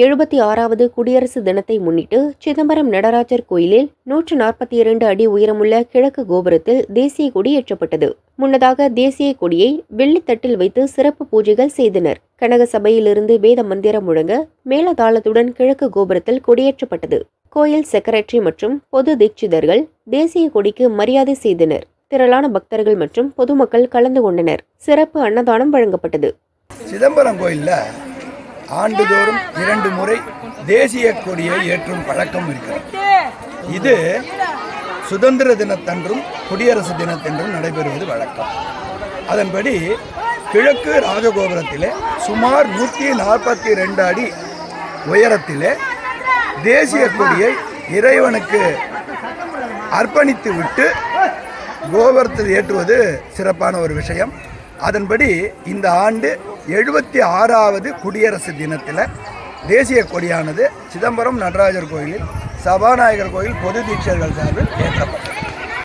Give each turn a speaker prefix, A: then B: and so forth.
A: எழுபத்தி ஆறாவது குடியரசு தினத்தை முன்னிட்டு சிதம்பரம் நடராஜர் கோயிலில் நூற்று நாற்பத்தி இரண்டு அடி உயரமுள்ள கிழக்கு கோபுரத்தில் தேசிய கொடி ஏற்றப்பட்டது. முன்னதாக தேசிய கொடியை வெள்ளித்தட்டில் வைத்து சிறப்பு பூஜைகள் செய்தனர். கனக சபையிலிருந்து வேத மந்திரம் முழங்க மேலதாளத்துடன் கிழக்கு கோபுரத்தில் கொடியேற்றப்பட்டது. கோயில் செக்ரட்டரி மற்றும் பொது தீட்சிதர்கள் தேசிய கொடிக்கு மரியாதை செய்தனர். திரளான பக்தர்கள் மற்றும் பொதுமக்கள் கலந்து கொண்டனர். சிறப்பு அன்னதானம் வழங்கப்பட்டது.
B: சிதம்பரம் கோயிலில் ஆண்டுதோறும் இரண்டு முறை தேசிய கொடியை ஏற்றும் பழக்கம் இருக்கிறது. இது சுதந்திர தினத்தன்றும் குடியரசு தினத்தன்றும் நடைபெறுவது வழக்கம். அதன்படி கிழக்கு ராஜகோபுரத்திலே சுமார் நூற்றி நாற்பத்தி ரெண்டு அடி உயரத்திலே தேசிய கொடியை இறைவனுக்கு அர்ப்பணித்து விட்டு கோபுரத்தில் ஏற்றுவது சிறப்பான ஒரு விஷயம். அதன்படி இந்த ஆண்டு எழுபத்தி ஆறாவது குடியரசு தினத்தில் தேசிய கொடியானது சிதம்பரம் நடராஜர் கோயிலில் சபாநாயகர் கோயில் பொது தீட்சர்கள் சார்பில் ஏற்றப்பட்டது.